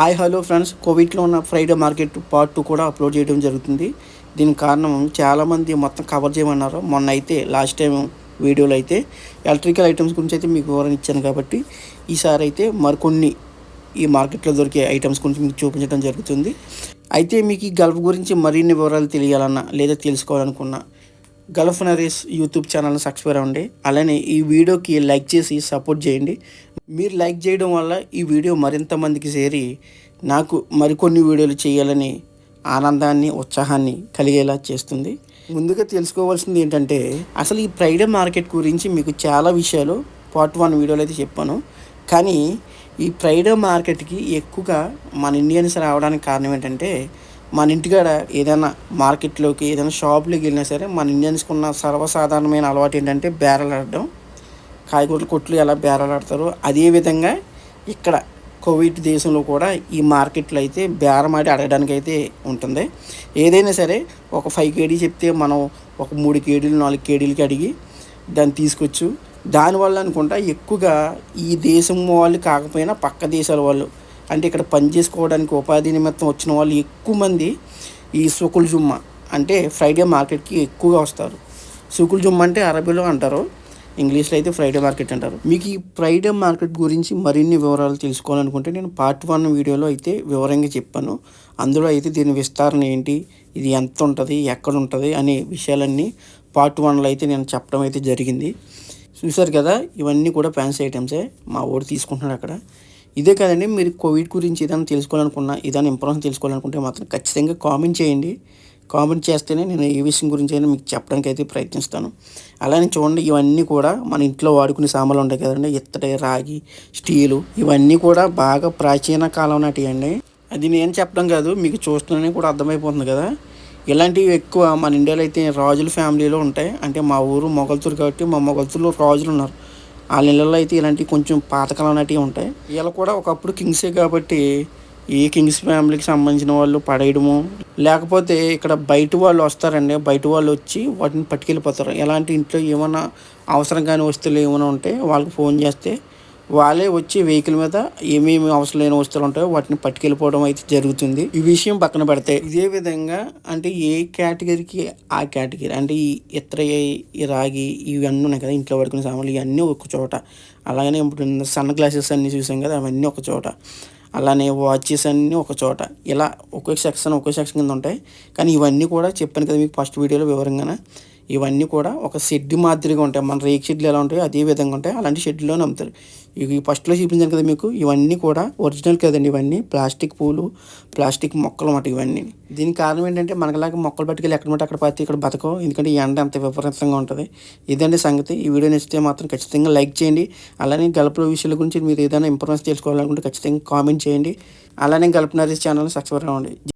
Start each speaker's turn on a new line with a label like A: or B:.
A: Hi hello friends. కోవిడ్లో ఉన్న Friday market part two కూడా అప్లోడ్ చేయడం జరుగుతుంది. దీనికి కారణం చాలామంది మొత్తం కవర్ చేయమన్నారు. మొన్న అయితే లాస్ట్ టైం వీడియోలు అయితే ఎలక్ట్రికల్ ఐటమ్స్ గురించి అయితే మీకు వివరణ ఇచ్చాను కాబట్టి ఈసారి అయితే మరికొన్ని ఈ మార్కెట్లో దొరికే ఐటమ్స్ గురించి మీకు చూపించడం జరుగుతుంది. అయితే మీకు ఈ గల్ఫ్ గురించి మరిన్ని వివరాలు తెలియాలన్నా లేదా తెలుసుకోవాలనుకున్నా గల్ఫ్ నరేస్ యూట్యూబ్ ఛానల్ని సబ్స్క్రైబ్ అవ్వండి. అలానే ఈ వీడియోకి లైక్ చేసి సపోర్ట్ చేయండి. మీరు లైక్ చేయడం వల్ల ఈ వీడియో మరింత మందికి చేరి నాకు మరికొన్ని వీడియోలు చేయాలని ఆనందాన్ని ఉత్సాహాన్ని కలిగేలా చేస్తుంది. ముందుగా తెలుసుకోవాల్సింది ఏంటంటే అసలు ఈ ఫ్రైడే మార్కెట్ గురించి మీకు చాలా విషయాలు పార్ట్ వన్ వీడియోలో అయితే చెప్పాను. కానీ ఈ ఫ్రైడే మార్కెట్కి ఎక్కువగా మన ఇండియన్స్ రావడానికి కారణం ఏంటంటే మన ఇంటికాడ ఏదైనా మార్కెట్లోకి ఏదైనా షాప్లోకి వెళ్ళినా సరే మన ఇండియన్స్కి ఉన్న సర్వసాధారణమైన అలవాటు ఏంటంటే బేరలాడడం కాయగూరల కొట్లు ఎలా బేరాలాడతారో అదేవిధంగా ఇక్కడ కోవిడ్ దేశంలో కూడా ఈ మార్కెట్లో అయితే బేరమాడి అడగడానికి అయితే ఉంటుంది. ఏదైనా సరే ఒక ఫైవ్ కేడీ చెప్తే మనం ఒక మూడు కేడీలు నాలుగు కేడీలకి అడిగి దాన్ని తీసుకొచ్చు. దానివల్ల అనుకుంటా ఎక్కువగా ఈ దేశం వాళ్ళు కాకపోయినా పక్క దేశాల వాళ్ళు అంటే ఇక్కడ పని చేసుకోవడానికి ఉపాధి నిమిత్తం వచ్చిన వాళ్ళు ఎక్కువ మంది ఈ సుకుల్ జుమ్మ అంటే ఫ్రైడే మార్కెట్కి ఎక్కువగా వస్తారు. సుకుల్ జుమ్మ అంటే అరబీలో అంటారు. ఇంగ్లీష్లో అయితే ఫ్రైడే మార్కెట్ అంటారు. మీకు ఈ ఫ్రైడే మార్కెట్ గురించి మరిన్ని వివరాలు తెలుసుకోవాలనుకుంటే నేను పార్ట్ వన్ వీడియోలో అయితే వివరంగా చెప్పాను. అందులో అయితే దీని విస్తరణ ఏంటి ఇది ఎంత ఉంటుంది ఎక్కడ ఉంటుంది అనే విషయాలన్నీ పార్ట్ వన్లో అయితే నేను చెప్పడం అయితే జరిగింది. చూసారు కదా ఇవన్నీ కూడా ఫ్యాన్సీ ఐటమ్సే మా ఊరు తీసుకుంటున్నాడు అక్కడ. ఇదే కదండి మీరు కోవిడ్ గురించి ఏదైనా తెలుసుకోవాలనుకున్నా ఏదైనా ఇంప్రూవ్ తెలుసుకోవాలనుకుంటే మాత్రం ఖచ్చితంగా కామెంట్ చేయండి. కామెంట్ చేస్తేనే నేను ఏ విషయం గురించి అయినా మీకు చెప్పడానికి అయితే ప్రయత్నిస్తాను. అలానే చూడండి ఇవన్నీ కూడా మన ఇంట్లో వాడుకునే సామాన్లు ఉంటాయి కదండి ఇత్తడి రాగి స్టీలు ఇవన్నీ కూడా బాగా ప్రాచీన కాలం నాటివండి అండి. అది నేను చెప్పడం కాదు మీకు చూస్తున్నానే కూడా అర్థమైపోతుంది కదా. ఇలాంటివి ఎక్కువ మన ఇండియాలో అయితే రాజుల ఫ్యామిలీలో ఉంటాయి. అంటే మా ఊరు మొగల్తూరు కాబట్టి మా మొగల్తూరులో రాజులు ఉన్నారు. వాళ్ళ ఇళ్ళల్లో అయితే ఇలాంటివి కొంచెం పాతకాలం నాటివి ఉంటాయి. వీళ్ళు కూడా ఒకప్పుడు కింగ్సే కాబట్టి ఈ కింగ్స్ ఫ్యామిలీకి సంబంధించిన వాళ్ళు పడేయడము లేకపోతే ఇక్కడ బయట వాళ్ళు వస్తారండి బయట వాళ్ళు వచ్చి వాటిని పట్టుకెళ్ళిపోతారు. ఎలాంటి ఇంట్లో ఏమైనా అవసరం కాని వస్తువులు ఏమైనా ఉంటే వాళ్ళకి ఫోన్ చేస్తే వాళ్ళే వచ్చి వెహికల్ మీద ఏమేమి అవసరం లేని వస్తువులు ఉంటాయో వాటిని పట్టుకెళ్ళిపోవడం అయితే జరుగుతుంది. ఈ విషయం పక్కన పెడితే ఇదే విధంగా అంటే ఏ కేటగిరీకి ఆ కేటగిరీ అంటే ఈ ఇతర ఈ రాగి ఇవన్నీ ఉన్నాయి కదా ఇంట్లో పడుకునే సామాన్లు ఇవన్నీ ఒక చోట. అలాగనే ఇప్పుడు సన్ గ్లాసెస్ అన్నీ చూసాం కదా అవన్నీ ఒక చోట. అలానే వాచెస్ అన్నీ ఒక చోట. ఇలా ఒక్కొక్క సెక్షన్ ఒక్కొక్క సెక్షన్ కింద ఉంటాయి. కానీ ఇవన్నీ కూడా చెప్పాను కదా మీకు ఫస్ట్ వీడియోలో వివరంగానే. ఇవన్నీ కూడా ఒక షెడ్ మాదిరిగా ఉంటాయి. మన రేక్ షెడ్లు ఎలా ఉంటాయో అదే విధంగా ఉంటాయి. అలాంటి షెడ్లోనే అమ్ముతారు ఇవి ఫస్ట్లో చూపించాను కదా మీకు ఇవన్నీ కూడా ఒరిజినల్ కదండి ఇవన్నీ. ప్లాస్టిక్ పూలు ప్లాస్టిక్ మొక్కలు అన్నమాట ఇవన్నీ. దీనికి కారణం ఏంటంటే మనకలాగా మొక్కలు పట్టుకెళ్ళి ఎక్కడ మట్టి అక్కడ పడితే ఇక్కడ బతకం ఎందుకంటే ఈ ఎండ అంత విపరీతంగా ఉంటుంది. ఇదండి సంగతి. ఈ వీడియో నచ్చితే మాత్రం ఖచ్చితంగా లైక్ చేయండి. అలానే గల్పల విషయాల గురించి మీరు ఏదైనా ఇన్ఫర్మేషన్ తెలుసుకోవాలనుకుంటే ఖచ్చితంగా కామెంట్ చేయండి. అలానే గల్పనరీస్ ఛానల్ని సబ్స్క్రైబ్ అవ్వండి.